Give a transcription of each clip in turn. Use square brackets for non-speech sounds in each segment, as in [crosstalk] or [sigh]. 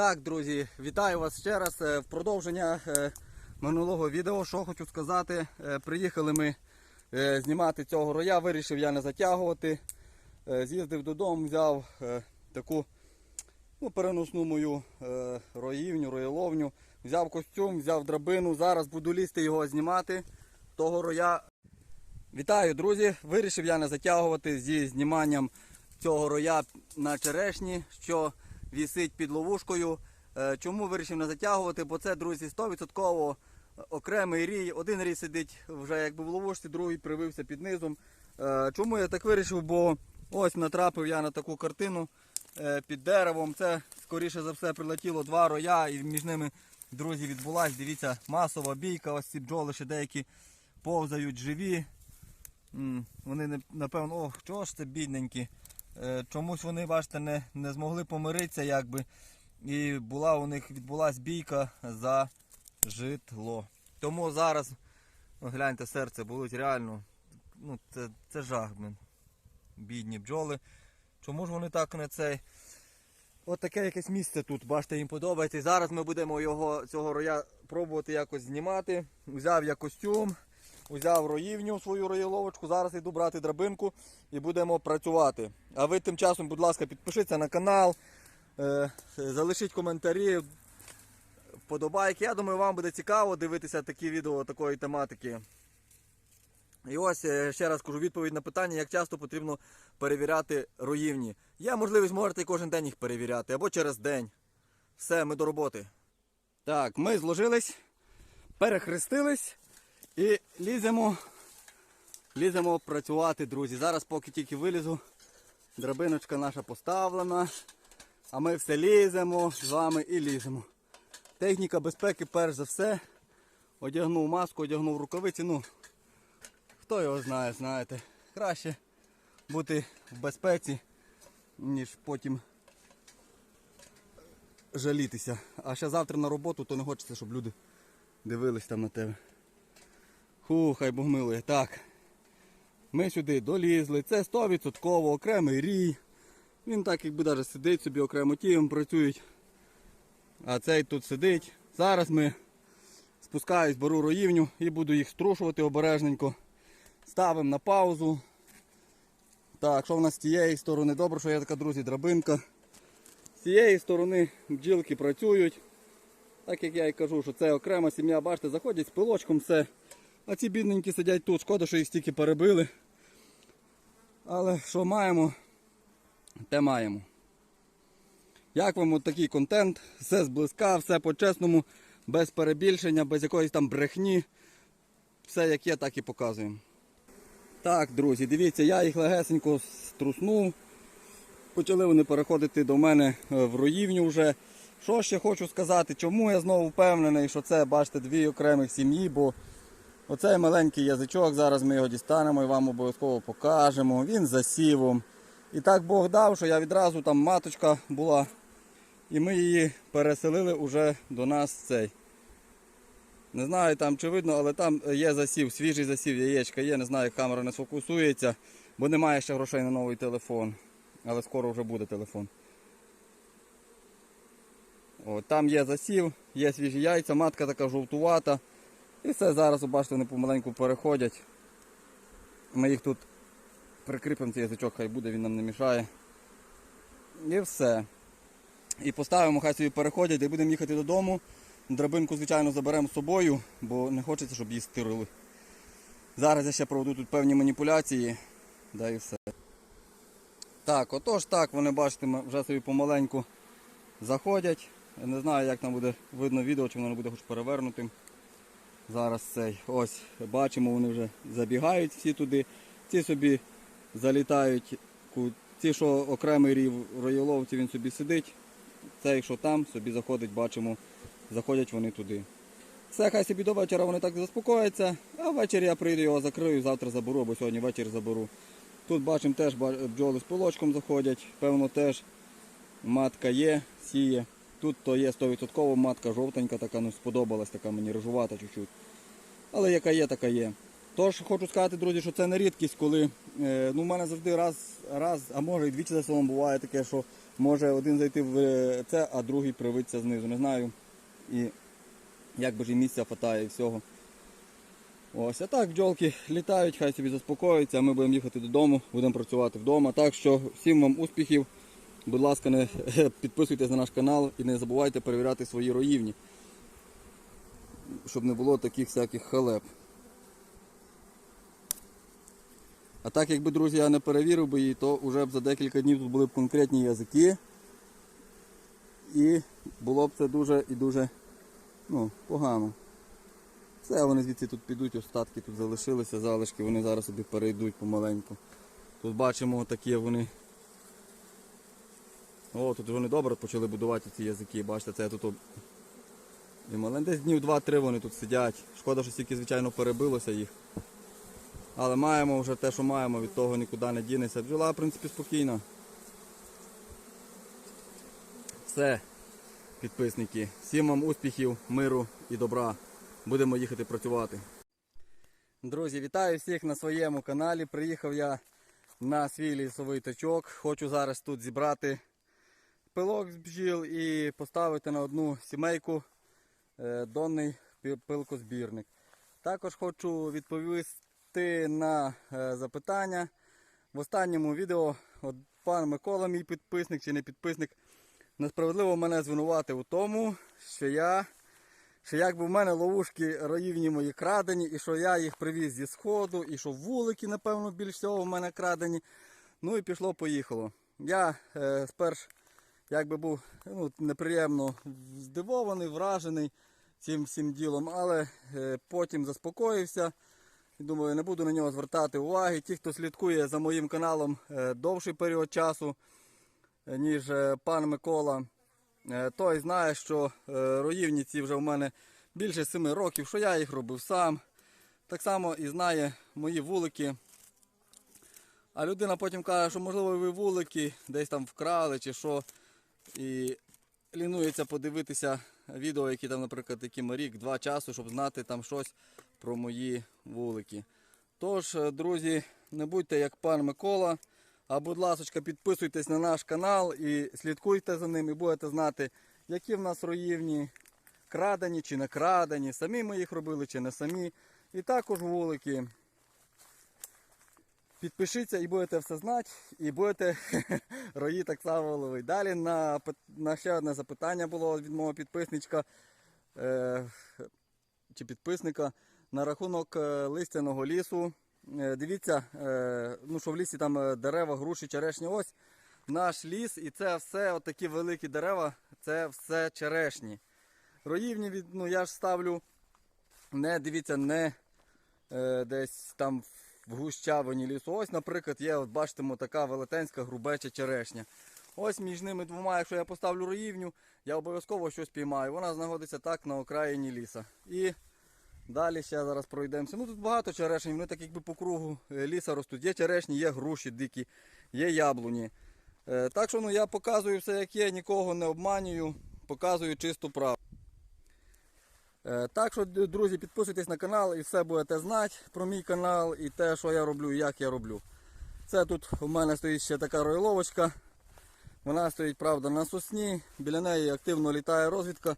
Так, друзі, вітаю вас ще раз. Е, В продовження е, минулого відео, що хочу сказати, е, приїхали ми знімати цього роя, вирішив я не затягувати. З'їздив додому, взяв таку ну, переносну мою роївню, роєловню, взяв костюм, взяв драбину. Зараз буду лізти його знімати. Того роя. Вітаю, друзі! Вирішив я не затягувати зі зніманням цього роя на черешні, що вісить під ловушкою. Е, Чому вирішив не затягувати? Бо це, друзі, 100% окремий рій. Один рій сидить вже якби в ловушці, другий привився під низом. Е, Чому я так вирішив? Бо ось натрапив я на таку картину е, під деревом. Це, скоріше за все, прилетіло два роя і між ними, друзі, відбулась. Дивіться, масова бійка. Ось ці бджоли ще деякі повзають живі. Вони напевно, ох, чого ж це бідненькі. Е, Чомусь вони, бачите, не, не змогли помиритися, якби. І була у них відбулась бійка за житло. Тому зараз, ну, гляньте, серце болить реально. Ну, це, це жах, блин. Бідні бджоли. Чому ж вони так не цей? От таке якесь місце тут, бачите, їм подобається. І зараз ми будемо його, цього роя пробувати якось знімати. Взяв я костюм, взяв роївню свою роєловочку. Зараз йду брати драбинку і будемо працювати. А ви тим часом, будь ласка, підпишіться на канал, е, залишіть коментарі, вподобайки. Я думаю, вам буде цікаво дивитися такі відео такої тематики. І ось е, ще раз кажу відповідь на питання, як часто потрібно перевіряти роївні. Є можливість, можете кожен день їх перевіряти або через день. Все, ми до роботи. Так, ми зложились, перехрестились і ліземо, ліземо працювати, друзі. Зараз поки тільки вилізу, драбиночка наша поставлена, а ми все ліземо з вами і ліземо. Техніка безпеки, перш за все. Одягнув маску, одягнув рукавиці. Ну, хто його знає, знаєте. Краще бути в безпеці, ніж потім жалітися. А ще завтра на роботу, то не хочеться, щоб люди дивились там на тебе. Фу, хай Бог милує. Так. Ми сюди долізли. Це 100% окремий рій. Він так якби навіть сидить собі окремо тієм працюють. А цей тут сидить. Зараз ми спускаюсь, беру роївню і буду їх струшувати обережненько. Ставимо на паузу. Так, що в нас з тієї сторони? Добре, що є така, друзі, драбинка. З цієї сторони бджілки працюють. Так як я і кажу, що це окрема сім'я, бачите, заходять з пилочком все. А ці бідненькі сидять тут, шкода, що їх стільки перебили. Але що маємо, те маємо. Як вам от такий контент? Все зблизька, все по-чесному, без перебільшення, без якоїсь там брехні. Все як є, так і показуємо. Так, друзі, дивіться, я їх легесенько струснув. Почали вони переходити до мене е, в роївню вже. Що ще хочу сказати, чому я знову впевнений, що це, бачите, дві окремих сім'ї, бо оцей маленький язичок, зараз ми його дістанемо і вам обов'язково покажемо. Він за сівом. І так Бог дав, що я відразу там маточка була. І ми її переселили уже до нас цей. Не знаю там чи видно, але там є засів, свіжий засів, яєчка є, не знаю, як камера не сфокусується, бо немає ще грошей на новий телефон. Але скоро вже буде телефон. О, там є засів, є свіжі яйця, матка така жовтувата. І все, зараз, бачите, вони помаленьку переходять. Ми їх тут прикріпимо цей язичок, хай буде, він нам не мішає. І все. І поставимо, хай собі переходять і будемо їхати додому. Драбинку, звичайно, заберемо з собою, бо не хочеться, щоб її стирили. Зараз я ще проведу тут певні маніпуляції. Да і все. Так, отож так, вони бачите, вже собі помаленьку заходять. Я не знаю, як там буде видно відео, чи воно буде хоч перевернутим. Зараз цей. Ось, бачимо, вони вже забігають всі туди. Ці собі залітають. Ті, що окремий рів роєловці, він собі сидить. Цей, що там, собі заходить, бачимо, заходять вони туди. Все, хай собі до вечора вони так заспокояться, а ввечері я прийду його закрию, завтра заберу, бо сьогодні ввечері заберу. Тут бачимо теж бджоли з пилочком заходять, певно теж матка є, сіє. Тут то є 100% матка жовтенька, така ну сподобалась, така мені рижувата чуть-чуть. Але яка є, така є. Тож хочу сказати, друзі, що це не рідкість, коли е, ну, в мене завжди раз, раз, а може і двічі за селом буває таке, що може один зайти в е, це, а другий привиться знизу. Не знаю. І як би ж і місця хватає і всього. Ось, а так бджолки літають, хай собі заспокоюються, а ми будемо їхати додому, будемо працювати вдома. Так що всім вам успіхів. Будь ласка, не [laughs] підписуйтесь на наш канал і не забувайте перевіряти свої роївні, щоб не було таких всяких халеп. А так, якби, друзі, я не перевірив би її, то вже б за декілька днів тут були б конкретні язики. І було б це дуже і дуже ну, погано. Все, вони звідси тут підуть, остатки тут залишилися, залишки, вони зараз собі перейдуть помаленьку. Тут бачимо такі вони. О, тут вони добре почали будувати ці язики, бачите, це я тут і маленькі. Десь днів 2-3 вони тут сидять. Шкода, що стільки, звичайно, перебилося їх. Але маємо вже те, що маємо, від того нікуди не дінеться. Бджола, в принципі, спокійна. Все, підписники. Всім вам успіхів, миру і добра. Будемо їхати працювати. Друзі, вітаю всіх на своєму каналі. Приїхав я на свій лісовий точок. Хочу зараз тут зібрати пилок з бджіл і поставити на одну сімейку е, донний пилкозбірник. Також хочу відповісти на е, запитання. В останньому відео пан Микола, мій підписник чи не підписник, несправедливо мене звинуватив у тому, що я що якби в мене ловушки роївні мої крадені, і що я їх привіз зі сходу, і що вулики, напевно, більш всього в мене крадені. Ну і пішло-поїхало. Я е, сперш якби був ну, неприємно здивований, вражений цим всім ділом, але е, потім заспокоївся. Думаю, не буду на нього звертати уваги. Ті, хто слідкує за моїм каналом е, довший період часу, е, ніж пан Микола, той знає, що роївні ці вже в мене більше 7 років, що я їх робив сам. Так само і знає мої вулики. А людина потім каже, що можливо ви вулики десь там вкрали чи що. І лінується подивитися відео, які там, наприклад, яким рік-два часу, щоб знати там щось про мої вулики. Тож, е, друзі, не будьте як пан Микола, а будь ласка, підписуйтесь на наш канал і слідкуйте за ним, і будете знати, які в нас роївні, крадені чи не крадені, самі ми їх робили чи не самі. І також вулики. Підпишіться і будете все знати, і будете [laughs] рої так само ловити. Далі на, на ще одне запитання було від мого підписничка е, чи підписника на рахунок е, листяного лісу. Е, дивіться, е, ну, що в лісі там е, дерева, груші, черешні. Ось наш ліс, і це все, отакі великі дерева, це все черешні. Роївні від, ну, я ж ставлю не дивіться, не е, десь там в гущавині лісу. Ось, наприклад, є, от бачите, така велетенська грубеча черешня. Ось між ними двома, якщо я поставлю роївню, я обов'язково щось піймаю. Вона знаходиться так на окраїні ліса. І далі ще зараз пройдемося. Ну тут багато черешень, вони так якби по кругу е, ліса ростуть. Є черешні, є груші дикі, є яблуні. Е, Так що ну, я показую все, як є, нікого не обманюю, показую чисту правду. Е, Так що, друзі, підписуйтесь на канал і все будете знати про мій канал і те, що я роблю і як я роблю. Це тут у мене стоїть ще така ройловочка. Вона стоїть, правда, на сосні. Біля неї активно літає розвідка.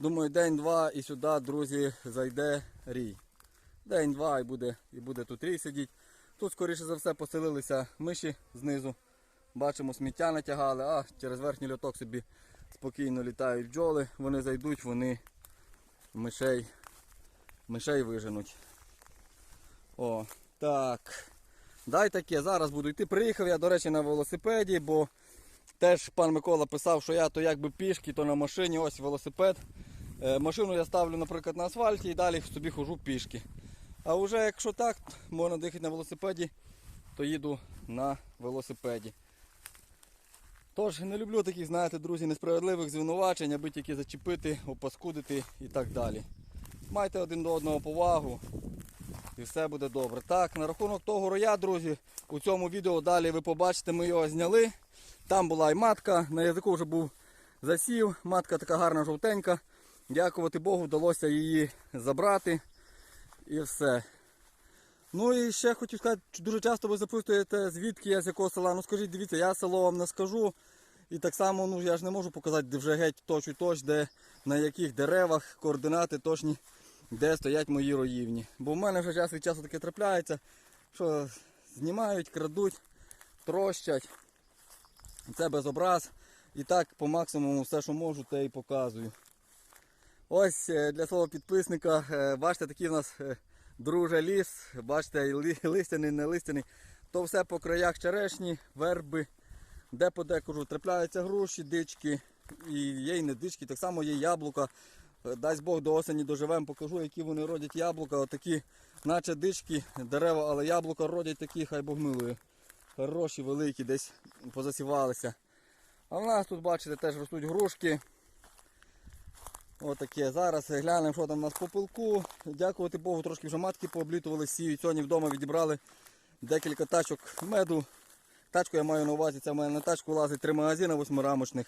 Думаю, день-два і сюди, друзі, зайде рій. День-два і буде, і буде тут рій сидіти. Тут, скоріше за все, поселилися миші знизу. Бачимо, сміття натягали, а через верхній льоток собі спокійно літають бджоли. Вони зайдуть, вони мишей, мишей виженуть. О, так. Дай таке, зараз буду йти. Приїхав я, до речі, на велосипеді, бо теж пан Микола писав, що я то якби пішки, то на машині, ось велосипед. Е, машину я ставлю, наприклад, на асфальті і далі собі хожу пішки. А вже якщо так, можна доїхати на велосипеді, то їду на велосипеді. Тож не люблю таких, знаєте, друзі, несправедливих звинувачень, аби тільки зачепити, опаскудити і так далі. Майте один до одного повагу і все буде добре. Так, на рахунок того роя, друзі, у цьому відео далі ви побачите, ми його зняли. Там була і матка, на язику вже був засів, матка така гарна жовтенька. Дякувати Богу, вдалося її забрати і все. Ну і ще хотів сказати, дуже часто ви запитуєте, звідки я з якого села. Ну скажіть, дивіться, я село вам не скажу. І так само ну, я ж не можу показати, де вже геть точ у точ, де на яких деревах координати точні, де стоять мої роївні. Бо в мене вже час від часу таке трапляється, що знімають, крадуть, трощать. Це без образ. І так по максимуму все, що можу, те і показую. Ось е, для свого підписника, е, бачите, такий в нас е, друже ліс, бачите, листяний, не листяний. То все по краях черешні, верби, де поде кажу, трапляються груші, дички, і є і не дички, так само є яблука. Е, Дасть Бог до осені доживемо, покажу, які вони родять яблука. Отакі, наче дички, дерева, але яблука родять такі, хай Бог милує. Хороші, великі, десь позасівалися. А в нас тут, бачите, теж ростуть грушки. Отаке. Зараз глянемо, що там у нас по пилку. Дякувати Богу, трошки вже матки пооблітували, сіють. Сьогодні вдома відібрали декілька тачок меду. Тачку я маю на увазі, це в мене на тачку лазить три магазини восьмирамочних.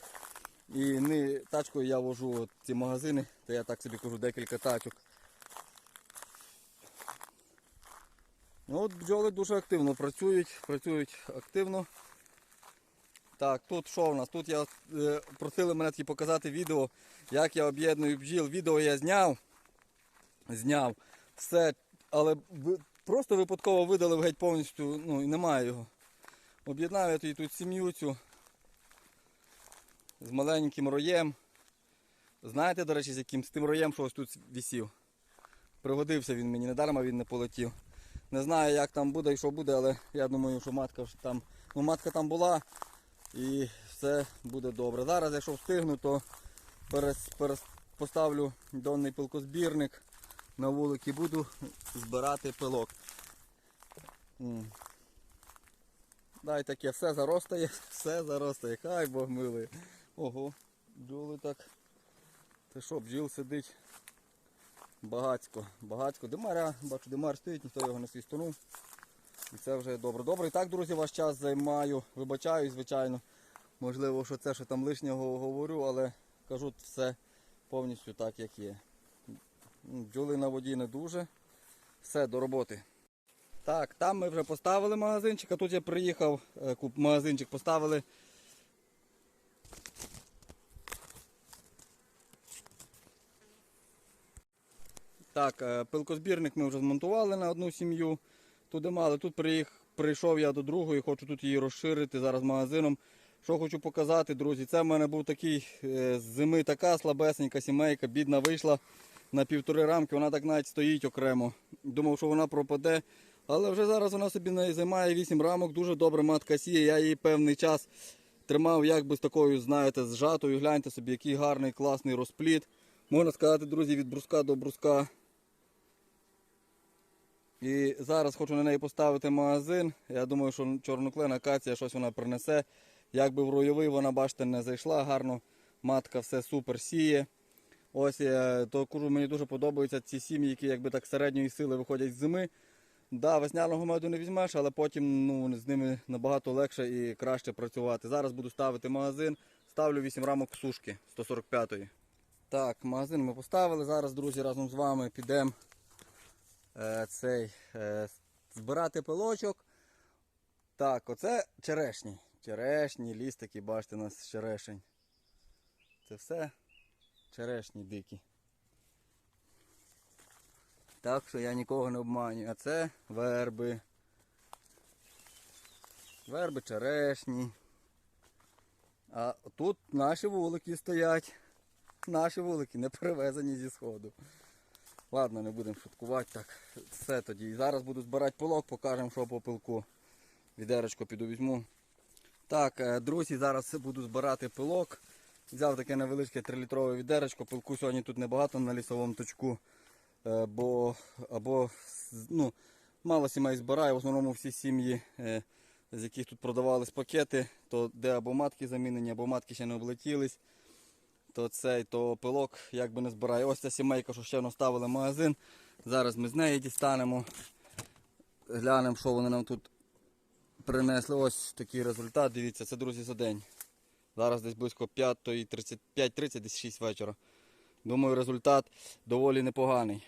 І не тачкою я вожу ці магазини, то я так собі кажу декілька тачок. Ну, от бджоли дуже активно працюють, працюють активно. Так, тут що у нас? Тут я е, просили мене таки показати відео, як я об'єдную бджіл. Відео я зняв. Зняв все, але просто випадково видалив геть повністю, ну і немає його. Об'єднав я тоді тут сім'ю цю з маленьким роєм. Знаєте, до речі, з яким? З тим роєм, що ось тут висів. Пригодився він мені, недарма він не полетів. Не знаю, як там буде і що буде, але я думаю, що матка там. Ну, матка там була і все буде добре. Зараз, якщо встигну, то поставлю донний пилкозбірник на вулики, буду збирати пилок. Дай таке, все заростає, [laughs] все заростає, хай Бог милий. Ого, бджоли так. Ти що, бджіл сидить багацько, багацько. Димаря, бачу, димар стоїть, ніхто його не свістонув. І це вже добре. Добре, і так, друзі, ваш час займаю. Вибачаю, звичайно. Можливо, що це що там лишнього говорю, але кажу все повністю так, як є. Бджоли на воді не дуже. Все, до роботи. Так, там ми вже поставили магазинчик, а тут я приїхав, е, куп- магазинчик поставили. Так, е, пилкозбірник ми вже змонтували на одну сім'ю. Туди мали. Тут приїх, прийшов я до другої, хочу тут її розширити зараз магазином. Що хочу показати, друзі, це в мене був такий е, з зими така слабесенька сімейка, бідна вийшла на півтори рамки, вона так навіть стоїть окремо. Думав, що вона пропаде. Але вже зараз вона собі не займає 8 рамок, дуже добре матка сіє. Я її певний час тримав якби з такою, знаєте, зжатою. Гляньте собі, який гарний, класний розпліт. Можна сказати, друзі, від бруска до бруска. І зараз хочу на неї поставити магазин. Я думаю, що чорноклена акація щось вона принесе. Якби в ройовий вона, бачите, не зайшла гарно. Матка все супер сіє. Ось я то кажу, мені дуже подобаються ці сім'ї, які якби так середньої сили виходять з зими. Да, весняного меду не візьмеш, але потім ну, з ними набагато легше і краще працювати. Зараз буду ставити магазин. Ставлю 8 рамок сушки 145-ї. Так, магазин ми поставили. Зараз, друзі, разом з вами підемо цей, е, збирати пилочок. Так, оце черешні. Черешні, ліс такий, бачите, у нас черешень. Це все черешні дикі. Так що я нікого не обманюю. А це верби. Верби черешні. А тут наші вулики стоять. Наші вулики не привезені зі сходу. Ладно, не будемо шуткувати. Так, все тоді. І зараз буду збирати пилок, покажемо, що по пилку. Відерочко піду візьму. Так, е, друзі, зараз буду збирати пилок. Взяв таке невеличке 3-літрове відерочко. Пилку сьогодні тут небагато на лісовому точку. Е, Бо або ну, мало сімей збираю, в основному всі сім'ї, е, з яких тут продавались пакети, то де або матки замінені, або матки ще не облетілись то цей, то пилок якби не збирає. Ось ця сімейка, що ще наставили магазин. Зараз ми з неї дістанемо. Глянемо, що вони нам тут принесли. Ось такий результат. Дивіться, це друзі за день. Зараз десь близько 5.30, десь 6 вечора. Думаю, результат доволі непоганий.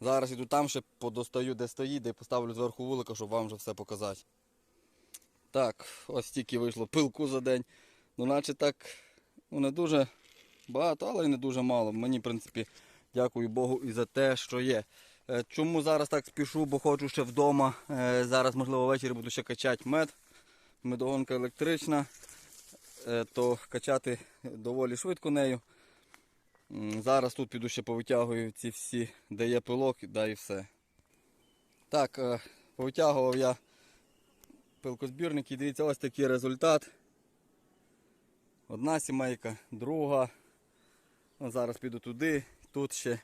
Зараз іду там ще подостаю, де стоїть, де поставлю зверху вулика, щоб вам вже все показати. Так, ось тільки вийшло пилку за день. Ну, наче так, ну не дуже багато, але й не дуже мало. Мені, в принципі, дякую Богу і за те, що є. Е, Чому зараз так спішу, бо хочу ще вдома. Е, Зараз, можливо, ввечері буду ще качати мед. Медогонка електрична, Е, то качати доволі швидко нею. Зараз тут піду ще повитягую ці всі, де є пилок, да і все. Так, повитягував я пилкозбірники. Дивіться, ось такий результат. Одна сімейка, друга. О, зараз піду туди, тут ще.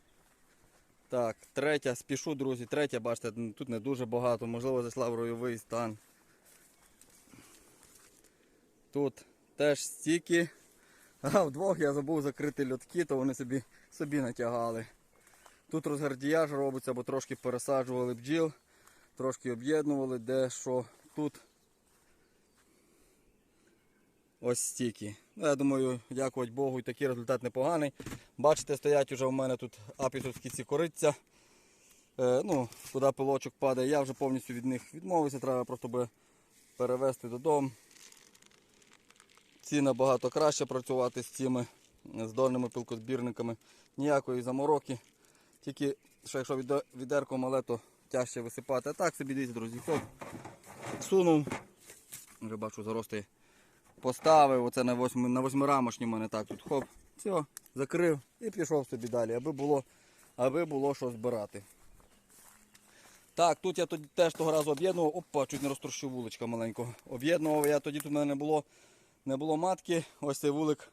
Так, третя, спішу, друзі, третя, бачите, тут не дуже багато, можливо, зайшла в ройовий стан. Тут теж стільки. А вдвох я забув закрити льотки, то вони собі, собі натягали. Тут розгардіяж робиться, бо трошки пересаджували бджіл, трошки об'єднували, де що тут. Ось стільки. Ну, я думаю, дякувати Богу, і такий результат непоганий. Бачите, стоять уже у мене тут апісовські ці кориця. Е, ну, куди пилочок падає, я вже повністю від них відмовився, треба просто би перевезти додому. Ці набагато краще працювати з цими здольними пилкозбірниками. Ніякої замороки. Тільки що якщо віде- відерко мале, то тяжче висипати. А так собі дивіться, друзі. Хоп, сунув. Вже бачу, зарости поставив. Оце на восьми, на восьмирамочні мене так тут. Хоп, все, закрив і пішов собі далі, аби було, аби було що збирати. Так, тут я тоді теж того разу об'єднував. Опа, чуть не розтрощив вуличка маленького. Об'єднував я тоді тут в мене не було, не було матки. Ось цей вулик,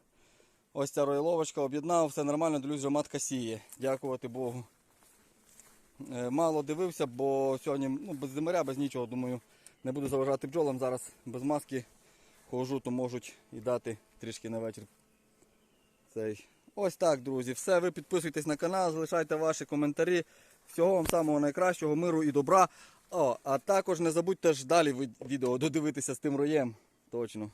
ось ця ройловочка об'єднав, все нормально, дивлюсь, вже матка сіє. Дякувати Богу. Е, Мало дивився, бо сьогодні ну, без зимаря, без нічого, думаю, не буду заважати бджолам. Зараз без маски хожу, то можуть і дати трішки на вечір. Цей. Ось так, друзі. Все, ви підписуйтесь на канал, залишайте ваші коментарі. Всього вам самого найкращого, миру і добра. О, а також не забудьте ж далі відео додивитися з тим роєм. Точно.